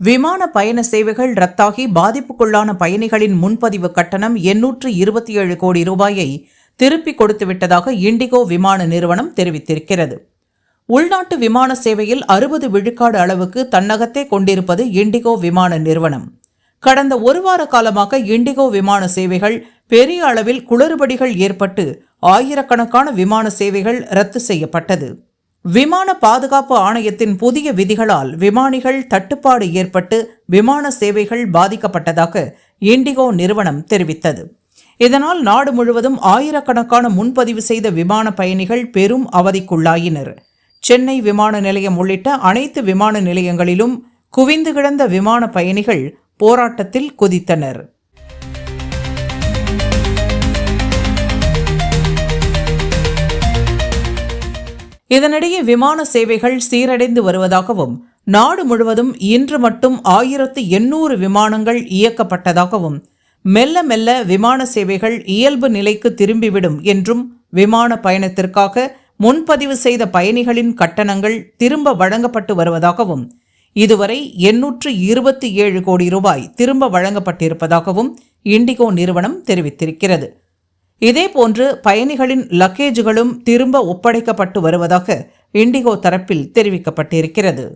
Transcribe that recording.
விமான பயண சேவைகள் ரத்தாகி பாதிப்புக்குள்ளான பயணிகளின் முன்பதிவு கட்டணம் எண்ணூற்று இருபத்தி ஏழு கோடி ரூபாயை திருப்பிக் கொடுத்துவிட்டதாக இண்டிகோ விமான நிறுவனம் தெரிவித்திருக்கிறது. உள்நாட்டு விமான சேவையில் அறுபது விழுக்காடு அளவுக்கு தன்னகத்தே கொண்டிருப்பது இண்டிகோ விமான நிறுவனம். கடந்த ஒரு வார காலமாக இண்டிகோ விமான சேவைகள் பெரிய அளவில் குளறுபடிகள் ஏற்பட்டு ஆயிரக்கணக்கான விமான சேவைகள் ரத்து செய்யப்பட்டது. விமான பாதுகாப்பு ஆணையத்தின் புதிய விதிகளால் விமானிகள் தட்டுப்பாடு ஏற்பட்டு விமான சேவைகள் பாதிக்கப்பட்டதாக இண்டிகோ நிறுவனம் தெரிவித்தது. இதனால் நாடு முழுவதும் ஆயிரக்கணக்கான முன்பதிவு செய்த விமான பயணிகள் பெரும் அவதிக்குள்ளாயினர். சென்னை விமான நிலையம் உள்ளிட்ட அனைத்து விமான நிலையங்களிலும் குவிந்து கிடந்த விமான பயணிகள் போராட்டத்தில் குதித்தனர். இதனிடையே விமான சேவைகள் சீரடைந்து வருவதாகவும் நாடு முழுவதும் இன்று மட்டும் ஆயிரத்து எண்ணூறு விமானங்கள் இயக்கப்பட்டதாகவும் மெல்ல மெல்ல விமான சேவைகள் இயல்பு நிலைக்கு திரும்பிவிடும் என்றும் விமான பயணத்திற்காக முன்பதிவு செய்த பயணிகளின் கட்டணங்கள் திரும்ப வழங்கப்பட்டு வருவதாகவும் இதுவரை எண்ணூற்று இருபத்தி ஏழு கோடி ரூபாய் திரும்ப வழங்கப்பட்டிருப்பதாகவும் இண்டிகோ நிறுவனம் தெரிவித்திருக்கிறது. இதேபோன்று பயணிகளின் லக்கேஜுகளும் திரும்ப ஒப்படைக்கப்பட்டு வருவதாக இண்டிகோ தரப்பில் தெரிவிக்கப்பட்டிருக்கிறது.